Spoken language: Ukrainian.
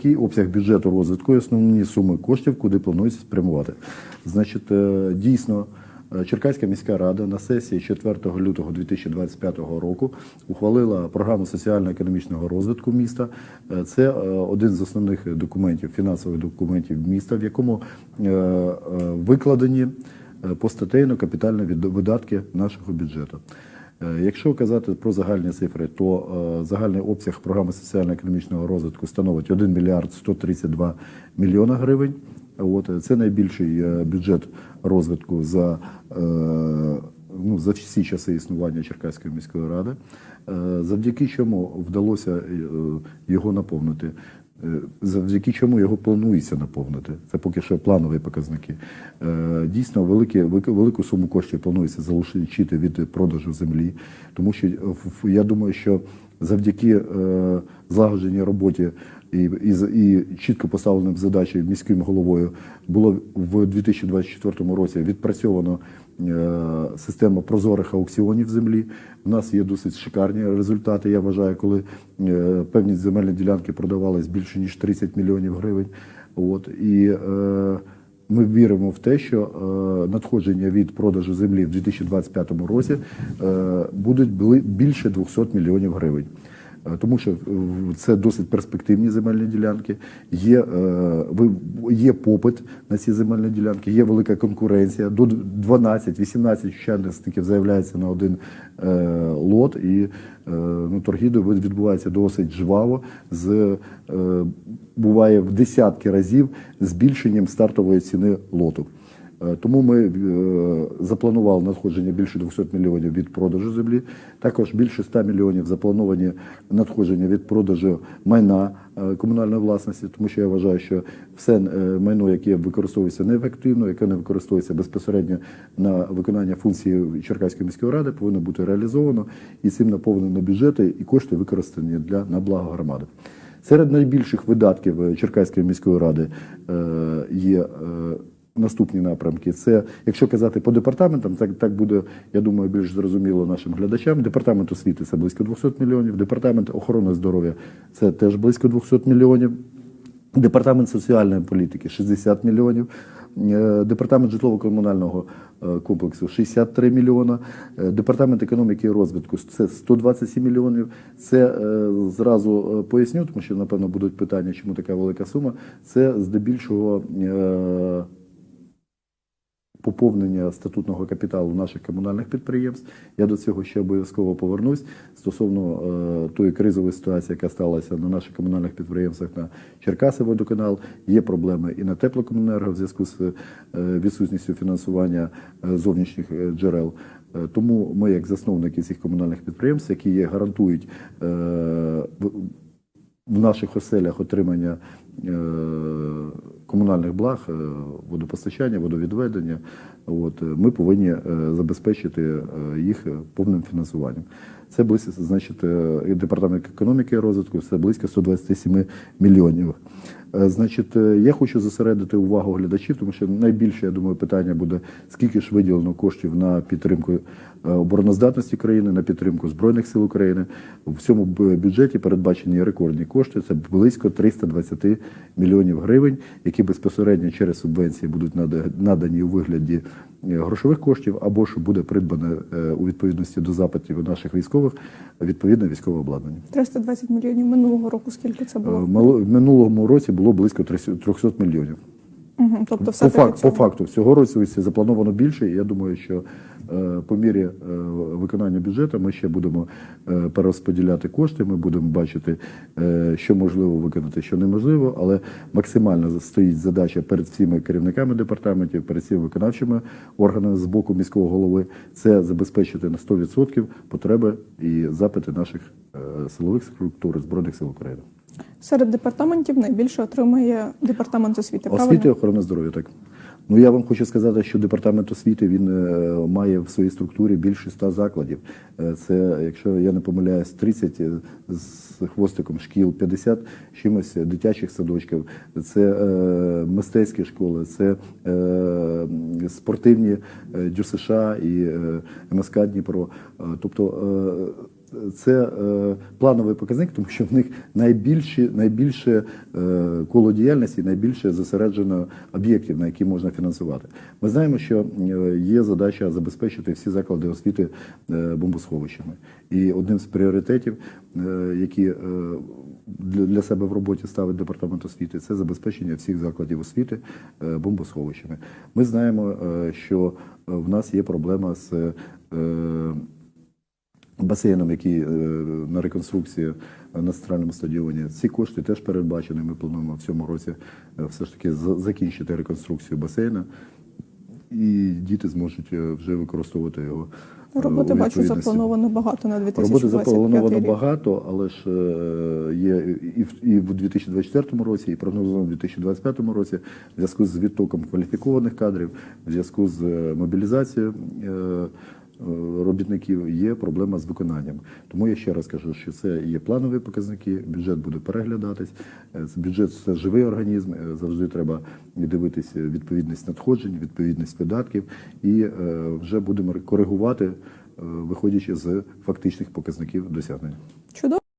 Який обсяг бюджету розвитку і основні суми коштів, куди планується спрямувати? Значить, е, дійсно, е, Черкаська міська рада на сесії 4 лютого 2025 року ухвалила програму соціально-економічного розвитку міста. Е, Це один з основних документів, фінансових документів міста, в якому викладені постатейно капітальні видатки нашого бюджету. Е, Якщо казати про загальні цифри, то е, загальний обсяг програми соціально-економічного розвитку становить 1 мільярд 132 мільйона гривень. От це найбільший е, бюджет розвитку за, ну, за всі часи існування Черкаської міської ради, завдяки чому вдалося його наповнити. Е, Завдяки чому його планується наповнити. Це поки що планові показники. Е, Дійсно, великі, велику- суму коштів планується залучити від продажу землі, тому що е, я думаю, що завдяки злагодженій роботі і, і, і чітко поставленим задачам міським головою було в 2024 році відпрацьовано система прозорих аукціонів землі. У нас є досить шикарні результати. Я вважаю, коли е, певні земельні ділянки продавались більше ніж 30 мільйонів гривень. От і е, ми віримо в те, що е, надходження від продажу землі в 2025 році е, будуть більше 200 мільйонів гривень. Е, Тому що е, це досить перспективні земельні ділянки, є, е, є попит на ці земельні ділянки, є велика конкуренція. До 12-18 учасників заявляється на один лот, і ну, торги від- відбуваються досить жваво, з, буває в десятки разів збільшенням стартової ціни лоту. Е, Тому ми е, запланували надходження більше 200 мільйонів від продажу землі. Також більше 100 мільйонів заплановані надходження від продажу майна е, комунальної власності, тому що я вважаю, що все майно, яке використовується неефективно, яке не використовується безпосередньо на виконання функції Черкаської міської ради, повинно бути реалізовано і цим наповнено бюджети і кошти використані для на благо громади. Серед найбільших видатків Черкаської міської ради є. Наступні напрямки це, якщо казати по департаментам, так так буде, я думаю, більш зрозуміло нашим глядачам. Департамент освіти це близько 200 мільйонів, департамент охорони здоров'я це теж близько 200 мільйонів. Департамент соціальної політики 60 мільйонів, Е, департамент житлово-комунального е, комплексу 63 мільйона, Е, департамент економіки і розвитку це 127 мільйонів. Це зразу поясню, тому що напевно будуть питання, чому така велика сума. Це здебільшого. Поповнення статутного капіталу наших комунальних підприємств. Я до цього ще обов'язково повернусь стосовно е, тої кризової ситуації, яка сталася на наших комунальних підприємствах на Черкаси водоканал. Є проблеми і на теплокомуненерго в зв'язку з е, відсутністю фінансування е, зовнішніх е, джерел. Е, Тому ми, як засновники цих комунальних підприємств, які є, гарантують е, в- наших оселях отримання комунальних благ, е, водопостачання, водовідведення, от, е, ми повинні е, забезпечити е, їх е, повним фінансуванням. Це близько, значить, е, департамент економіки і розвитку, це близько 127 мільйонів. Е, Значить, е, я хочу зосередити увагу глядачів, тому що найбільше, я думаю, питання буде, скільки ж виділено коштів на підтримку е, обороноздатності країни, на підтримку Збройних сил України. В цьому бюджеті передбачені рекордні кошти. Це близько 320 мільйонів гривень, які безпосередньо через субвенції будуть надані у вигляді е, грошових коштів, або що буде придбане е, у відповідності до запитів наших військових відповідне військове обладнання. 320 мільйонів минулого року. Скільки це Е, було? В минулому році було близько 300 мільйонів. Угу. Тобто, По, все фак, по факту, цього року заплановано більше. І я думаю, що е, по мірі е, виконання бюджету ми ще будемо е, перерозподіляти кошти. Ми будемо бачити, е, що можливо виконати, що неможливо, але максимально стоїть задача перед всіма керівниками департаментів, перед всіма виконавчими органами з боку міського голови. Це забезпечити на 100% потреби і запити наших е, силових структур збройних сил України. Серед департаментів найбільше отримує департамент освіти. Освіти і охорони здоров'я, так. Ну я вам хочу сказати, що департамент освіти він е, має в своїй структурі більше ста закладів. Е, Це, якщо я не помиляюсь, 30 з хвостиком шкіл, 50 чимось дитячих садочків, це е, мистецькі школи, це е, спортивні е, ДЮСШ і е, МСК Дніпро. Е, Тобто е, це е, плановий показник, тому що в них найбільші, найбільше е, коло діяльності, найбільше зосереджено об'єктів, на які можна фінансувати. Ми знаємо, що е, є задача забезпечити всі заклади освіти е, бомбосховищами. І одним з пріоритетів, е, які е, для себе в роботі ставить департамент освіти, це забезпечення всіх закладів освіти е, бомбосховищами. Ми знаємо, е, що е, в нас є проблема з е, басейном, який е, на реконструкції на центральному стадіоні. Ці кошти теж передбачені. Ми плануємо в цьому році е, все ж таки закінчити реконструкцію басейна, і діти зможуть е, вже використовувати його. е, Роботи бачу заплановано багато на Роботи заплановано рік. багато, але ж е, є і в, і в 2024 році, і прогнозовано в 2025 році в зв'язку з відтоком кваліфікованих кадрів, в зв'язку з е, мобілізацією е, е, робітників є проблема з виконанням. Тому я ще раз кажу, що це є планові показники, бюджет буде переглядатись. Е, Бюджет це живий організм, е, завжди треба дивитися відповідність надходжень, відповідність видатків, і е, вже будемо коригувати, е, виходячи з фактичних показників досягнення. Чудово.